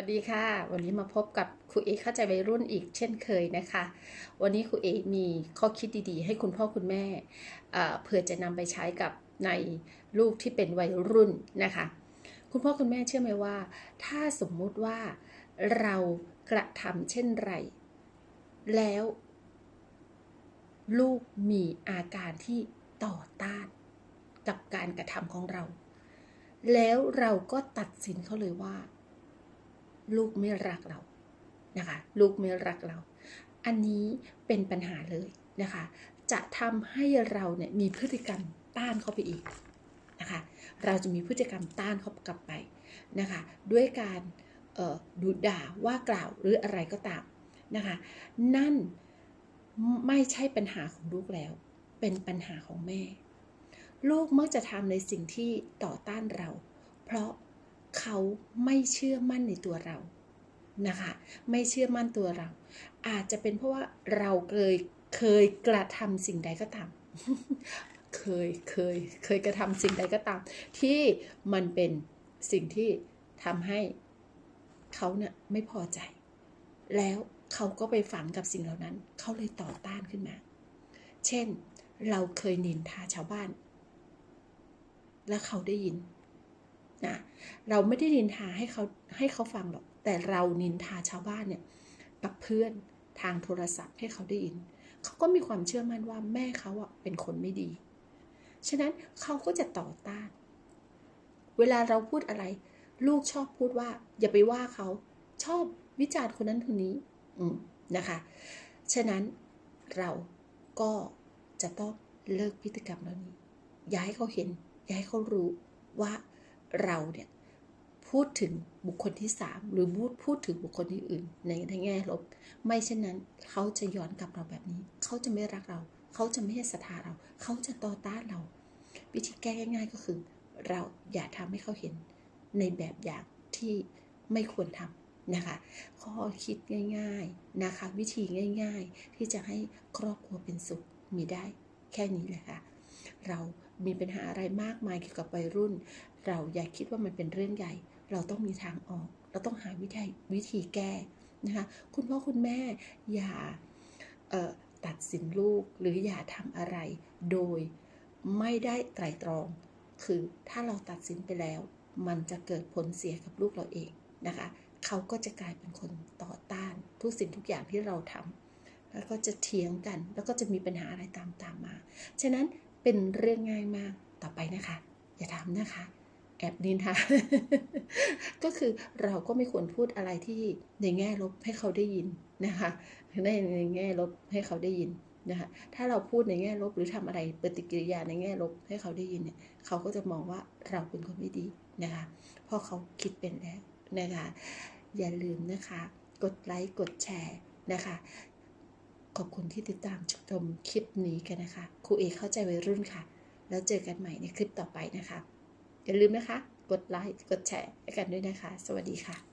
วัสดีค่ะ วันนี้มาพบกับครูเอเข้าใจวัยรุ่นอีกเช่นเคยนะคะ วันนี้ครูเอมีข้อคิดดีๆ ให้คุณพ่อคุณแม่เผื่อจะนำไปใช้กับในลูกที่เป็นวัยรุ่นนะคะ คุณพ่อคุณแม่เชื่อไหมว่า ถ้าสมมุติว่าเรากระทำเช่นไร แล้ว ลูกมีอาการที่ต่อต้านกับการกระทำของเรา แล้วเราก็ตัดสินเขาเลยว่า ลูกไม่รักเรานะคะ ลูกไม่รักเรา อันนี้เป็นปัญหาเลยนะคะ จะทำให้เราเนี่ยมีพฤติกรรมต้านเขาไปอีกนะคะ เราจะมีพฤติกรรมต้านเขากลับไปนะคะ ด้วยการดูด่าว่ากล่าวหรืออะไรก็ตามนะคะ นั่นไม่ใช่ปัญหาของลูกแล้ว เป็นปัญหาของแม่ ลูกมักจะทำในสิ่งที่ต่อต้านเรา เพราะ เขาไม่เชื่อมั่นในตัวเรานะคะ ไม่เชื่อมั่นตัวเรา อาจจะเป็นเพราะว่าเราเคยเคยกระทำสิ่งใดก็ตาม เคยเคยเคยกระทำสิ่งใดก็ตาม ที่มันเป็นสิ่งที่ทำให้เขาเนี่ยไม่พอใจ แล้วเขาก็ไปฝังกับสิ่งเหล่านั้น เขาเลยต่อต้านขึ้นมา เช่น เราเคยนินทาชาวบ้าน แล้วเขาได้ยิน นะเราไม่ได้นินทาให้เขาให้เขาฟังหรอก แต่เรานินทาชาวบ้านเนี่ยกับเพื่อนทางโทรศัพท์ให้เขาได้ยิน เขาก็มีความเชื่อมั่นว่าแม่เขาอะเป็นคนไม่ดี ฉะนั้นเขาก็จะต่อต้าน เวลาเราพูดอะไร ลูกชอบพูดว่า อย่าไปว่าเขาชอบวิจารณ์คนนั้นคนนี้อืมนะคะ ฉะนั้นเราก็จะต้องเลิกพฤติกรรมเหล่านี้ อย่าให้เขาเห็น อย่าให้เขารู้ว่า เราเนี่ยพูดถึงบุคคลที่สามหรือพูดพูดถึงบุคคลที่อื่นในในแง่ลบ ไม่เช่นนั้นเขาจะย้อนกลับเราแบบนี้ เขาจะไม่รักเรา เขาจะไม่ให้ศรัทธาเรา เขาจะต่อต้านเรา วิธีแก้ง่าย ๆก็คือ เราอย่าทำให้เขาเห็นในแบบอย่างที่ไม่ควรทำนะคะข้อคิดง่าย ๆนะคะ วิธีง่าย ๆ ที่จะให้ครอบครัวเป็นสุขมีได้แค่นี้แหละค่ะ เรามีปัญหาอะไรมากมายเกี่ยวกับวัยรุ่น เราอย่าคิดว่ามันเป็นเรื่องใหญ่ เราต้องมีทางออก เราต้องหาวิธีวิธีแก้นะคะคุณพ่อคุณแม่อย่าตัดสินลูกหรืออย่าทำอะไร โดยไม่ได้ไตรตรอง คือถ้าเราตัดสินไปแล้ว มันจะเกิดผลเสียกับลูกเราเองนะคะเขาก็จะกลายเป็นคนต่อต้าน ทุกสิ่งทุกอย่างที่เราทำแล้วก็จะเถียงกัน แล้วก็จะมีปัญหาอะไรตามตามมา ฉะนั้น เป็นเรื่องง่ายมากต่อไปนะคะ อย่าทำนะคะ แอบนินทาก็คือเราก็ไม่ควรพูดอะไรที่ในแง่ลบให้เขาได้ยินนะคะในในแง่ลบให้เขาได้ยินนะคะถ้าเราพูดในแง่ลบหรือทำอะไรปฏิกิริยาในแง่ลบให้เขาได้ยินเนี่ยเขาก็จะมองว่าเราเป็นคนไม่ดีนะคะเพราะเขาคิดเป็นแล้วนะคะอย่าลืมนะคะ กดไลค์กดแชร์นะคะ ขอบคุณที่ติดตามชมคลิปนี้กันนะคะครูเอเข้าใจวัยรุ่นค่ะ แล้วเจอกันใหม่ในคลิปต่อไปนะคะ อย่าลืมนะคะ กดไลค์กดแชร์ให้กันด้วยนะคะ สวัสดีค่ะ